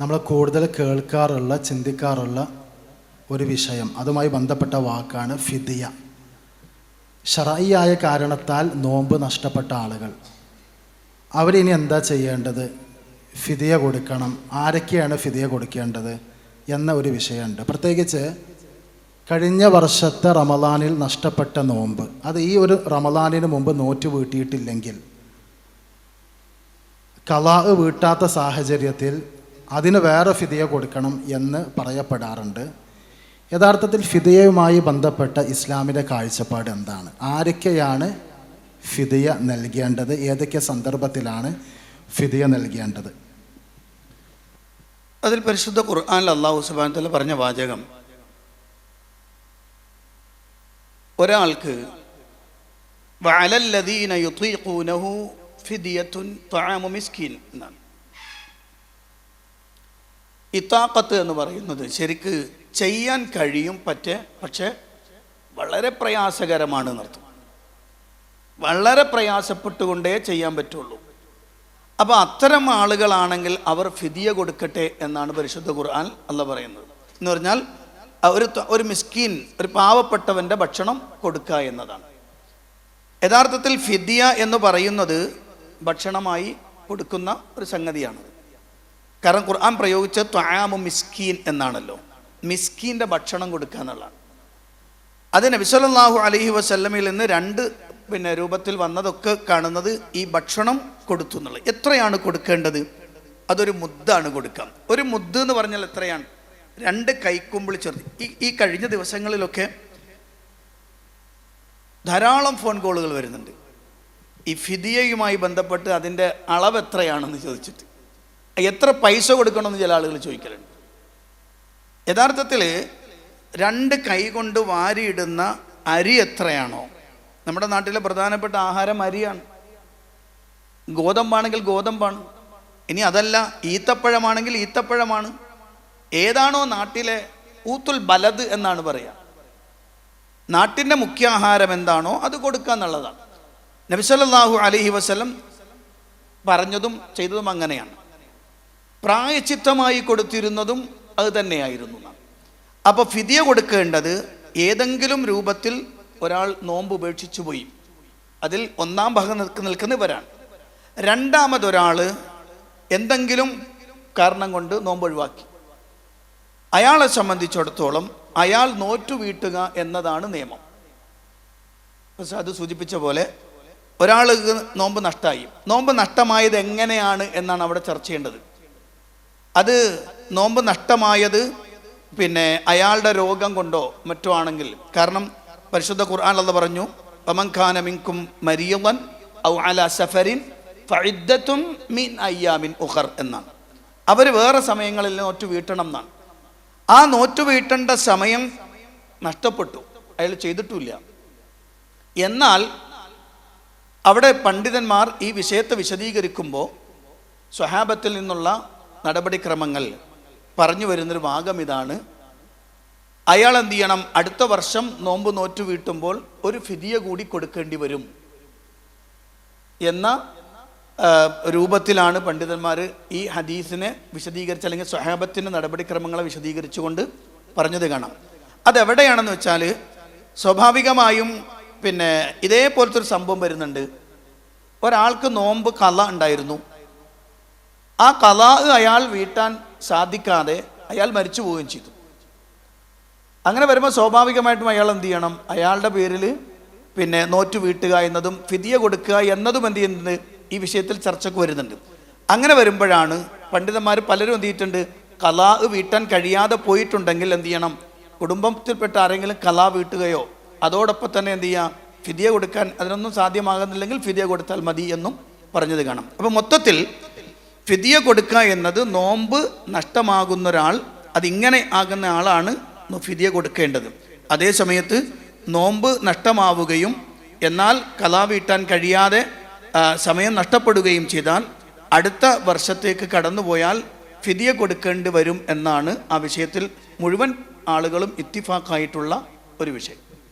നമ്മൾ കൂടുതൽ കേൾക്കാറുള്ള ചിന്തിക്കാറുള്ള ഒരു വിഷയം. അതുമായി ബന്ധപ്പെട്ട വാക്കാണ് ഫിദിയ. ഷറായിയായ കാരണത്താൽ നോമ്പ് നഷ്ടപ്പെട്ട ആളുകൾ. അവരിനി എന്താ ചെയ്യേണ്ടത്? ഫിദിയ കൊടുക്കണം. ആരൊക്കെയാണ് ഫിദിയ കൊടുക്കേണ്ടത് എന്ന ഒരു വിഷയമുണ്ട്. പ്രത്യേകിച്ച് കഴിഞ്ഞ വർഷത്തെ റമദാനിൽ നഷ്ടപ്പെട്ട നോമ്പ്. അത് ഈ ഒരു റമദാനിന് മുമ്പ് നോറ്റ് വീട്ടിയിട്ടില്ലെങ്കിൽ കലാ വീട്ടാത്ത സാഹചര്യത്തിൽ അതിന് വേറെ ഫിദിയ കൊടുക്കണം എന്ന് പറയപ്പെടാറുണ്ട്. യഥാർത്ഥത്തിൽ ഫിദിയയുമായി ബന്ധപ്പെട്ട ഇസ്ലാമിന്റെ കാഴ്ചപ്പാട് എന്താണ്? ആരൊക്കെയാണ് ഫിദിയ നൽകേണ്ടത്? ഏതൊക്കെ സന്ദർഭത്തിലാണ് ഫിദിയ നൽകേണ്ടത്? അതിൽ പരിശുദ്ധ ഖുർആാനിൽ അള്ളാഹു സുബാനത്തിൽ പറഞ്ഞ വാചകം ഒരാൾക്ക് വഅലല്ലദീന യുതീഖൂനഹു ഫിദിയത്തുൻ തആമു മിസ്കീൻ എന്നാണ്. ഇത്താഖത്ത് എന്ന് പറയുന്നത് ശരിക്ക് ചെയ്യാൻ കഴിയും പറ്റേ പക്ഷേ വളരെ പ്രയാസകരമാണ് നിർത്തും വളരെ പ്രയാസപ്പെട്ടുകൊണ്ടേ ചെയ്യാൻ പറ്റുള്ളൂ. അപ്പോൾ അത്തരം ആളുകളാണെങ്കിൽ അവർ ഫിതിയ കൊടുക്കട്ടെ എന്നാണ് പരിശുദ്ധ ഖുർആൻ അല്ല പറയുന്നത്. എന്ന് പറഞ്ഞാൽ ഒരു ഒരു മിസ്കീൻ ഒരു പാവപ്പെട്ടവന്റെ ഭക്ഷണം കൊടുക്കുക എന്നതാണ്. യഥാർത്ഥത്തിൽ ഫിദിയ എന്ന് പറയുന്നത് ഭക്ഷണമായി കൊടുക്കുന്ന ഒരു സംഗതിയാണ്. കാരണം ഖുർആൻ പ്രയോഗിച്ച ത്വാമു മിസ്കീൻ എന്നാണല്ലോ. മിസ്കീന്റെ ഭക്ഷണം കൊടുക്കുക എന്നുള്ളതാണ്. അത് നബിസ്വല്ലാഹു അലഹി വസല്ലമയിൽ നിന്ന് രണ്ട് പിന്നെ രൂപത്തിൽ വന്നതൊക്കെ കാണുന്നത് ഈ ഭക്ഷണം കൊടുത്തു എന്നുള്ളത്. എത്രയാണ് കൊടുക്കേണ്ടത്? അതൊരു മുദ്ദാണ് കൊടുക്കാം. ഒരു മുദ്ദ് എന്ന് പറഞ്ഞാൽ എത്രയാണ്? രണ്ട് കൈക്കുമ്പിൾ ചെറുത്. ഈ ഈ കഴിഞ്ഞ ദിവസങ്ങളിലൊക്കെ ധാരാളം ഫോൺ കോളുകൾ വരുന്നുണ്ട്. ഈ ഫിദിയയുമായി ബന്ധപ്പെട്ട് അതിന്റെ അളവ് എത്രയാണെന്ന് ചോദിച്ചിട്ട്. എത്ര പൈസ കൊടുക്കണമെന്ന് ചില ആളുകൾ ചോദിക്കലുണ്ട്. യഥാർത്ഥത്തിൽ രണ്ട് കൈ കൊണ്ട് വാരിയിടുന്ന അരി എത്രയാണോ? നമ്മുടെ നാട്ടിലെ പ്രധാനപ്പെട്ട ആഹാരം അരിയാണ്. ഗോതമ്പാണെങ്കിൽ ഗോതമ്പാണ്. ഇനി അതല്ല ഈത്തപ്പഴമാണെങ്കിൽ ഈത്തപ്പഴമാണ്. ഏതാണോ നാട്ടിലെ ഊത്തുൽ ബലത് എന്നാണ് പറയുക നാട്ടിന്റെ മുഖ്യ ആഹാരം എന്താണോ അത് കൊടുക്കുക എന്നുള്ളതാണ്. നബിസല്ലാഹു അലഹി വസ്ലം പറഞ്ഞതും ചെയ്തതും അങ്ങനെയാണ്. പ്രായച്ചിത്തമായി കൊടുത്തിരുന്നതും അത് തന്നെയായിരുന്നു. അപ്പോൾ ഫിദിയ കൊടുക്കേണ്ടത് ഏതെങ്കിലും രൂപത്തിൽ ഒരാൾ നോമ്പ് ഉപേക്ഷിച്ചു പോയി. അതിൽ ഒന്നാം ഭാഗം നിൽക്കുന്ന നിൽക്കുന്നവരാണ്. രണ്ടാമതൊരാൾ എന്തെങ്കിലും കാരണം കൊണ്ട് നോമ്പ് ഒഴിവാക്കി അയാളെ സംബന്ധിച്ചിടത്തോളം അയാൾ നോറ്റു വീട്ടുക എന്നതാണ് നിയമം. പക്ഷെ അത് സൂചിപ്പിച്ച പോലെ ഒരാൾ നോമ്പ് നഷ്ടമായി നോമ്പ് നഷ്ടമായത് എങ്ങനെയാണ് എന്നാണ് അവിടെ ചർച്ച ചെയ്യേണ്ടത്. അത് നോമ്പ് നഷ്ടമായത് പിന്നെ അയാളുടെ രോഗം കൊണ്ടോ മറ്റോ ആണെങ്കിൽ. കാരണം പരിശുദ്ധ ഖുർആൻ അല്ല പറഞ്ഞു പമൻഖാന മിങ്കും മരിയവൻ ഔ അല സഫരിൻ ഫഇദ്ദത്തും മിൻ അയ്യാമിൻ ഉഖർ എന്നാണ്. അവർ വേറെ സമയങ്ങളിൽ നോറ്റ് വീട്ടണം എന്നാണ്. ആ നോറ്റ് വീട്ടേണ്ട സമയം നഷ്ടപ്പെട്ടു. അയാൾ ചെയ്തിട്ടില്ല എന്നാൽ അവിടെ പണ്ഡിതന്മാർ ഈ വിഷയത്തെ വിശദീകരിക്കുമ്പോൾ സ്വഹാബത്തിൽ നിന്നുള്ള നടപടിക്രമങ്ങൾ പറഞ്ഞു വരുന്നൊരു ഭാഗം ഇതാണ്. അയാൾ എന്ത് ചെയ്യണം? അടുത്ത വർഷം നോമ്പ് നോറ്റു വീട്ടുമ്പോൾ ഒരു ഫിതിയ കൂടി കൊടുക്കേണ്ടി വരും എന്ന രൂപത്തിലാണ് പണ്ഡിതന്മാർ ഈ ഹദീസിനെ വിശദീകരിച്ച് അല്ലെങ്കിൽ സ്വഹാബത്തിന്റെ നടപടിക്രമങ്ങളെ വിശദീകരിച്ചുകൊണ്ട് പറഞ്ഞത് കാണാം. അതെവിടെയാണെന്ന് വെച്ചാൽ സ്വാഭാവികമായും പിന്നെ ഇതേപോലത്തെ ഒരു സംഭവം വരുന്നുണ്ട്. ഒരാൾക്ക് നോമ്പ് കല ഉണ്ടായിരുന്നു. ആ കലാ അയാൾ വീട്ടാൻ സാധിക്കാതെ അയാൾ മരിച്ചു പോവുകയും ചെയ്തു. അങ്ങനെ വരുമ്പോൾ സ്വാഭാവികമായിട്ടും അയാൾ എന്ത് ചെയ്യണം? അയാളുടെ പേരിൽ പിന്നെ നോറ്റ് വീട്ടുക എന്നതും ഫിതിയ കൊടുക്കുക എന്നതും എന്ത് ചെയ്യുന്നുണ്ട്? ഈ വിഷയത്തിൽ ചർച്ചക്ക് വരുന്നുണ്ട്. അങ്ങനെ വരുമ്പോഴാണ് പണ്ഡിതന്മാർ പലരും എന്ത് ചെയ്തിട്ടുണ്ട്? കലാ വീട്ടാൻ കഴിയാതെ പോയിട്ടുണ്ടെങ്കിൽ എന്ത് ചെയ്യണം? കുടുംബത്തിൽപ്പെട്ട ആരെങ്കിലും കലാ വീട്ടുകയോ അതോടൊപ്പം തന്നെ എന്ത് ചെയ്യുക ഫിതിയ കൊടുക്കാൻ അതിനൊന്നും സാധ്യമാകുന്നില്ലെങ്കിൽ ഫിതിയ കൊടുത്താൽ മതി എന്നും പറഞ്ഞത് കാണാം. അപ്പം മൊത്തത്തിൽ ഫിദിയ കൊടുക്കുക എന്നത് നോമ്പ് നഷ്ടമാകുന്ന ഒരാൾ അതിങ്ങനെ ആകുന്ന ആളാണ് ഫിദിയ കൊടുക്കേണ്ടത്. അതേ സമയത്ത് നോമ്പ് നഷ്ടമാവുകയും എന്നാൽ കലാ വീട്ടാൻ കഴിയാതെ സമയം നഷ്ടപ്പെടുകയും ചെയ്താൽ അടുത്ത വർഷത്തേക്ക് കടന്നുപോയാൽ ഫിദിയ കൊടുക്കേണ്ടി വരും എന്നാണ് ആ വിഷയത്തിൽ മുഴുവൻ ആളുകളും ഇത്തിഫാക്കായിട്ടുള്ള ഒരു വിഷയം.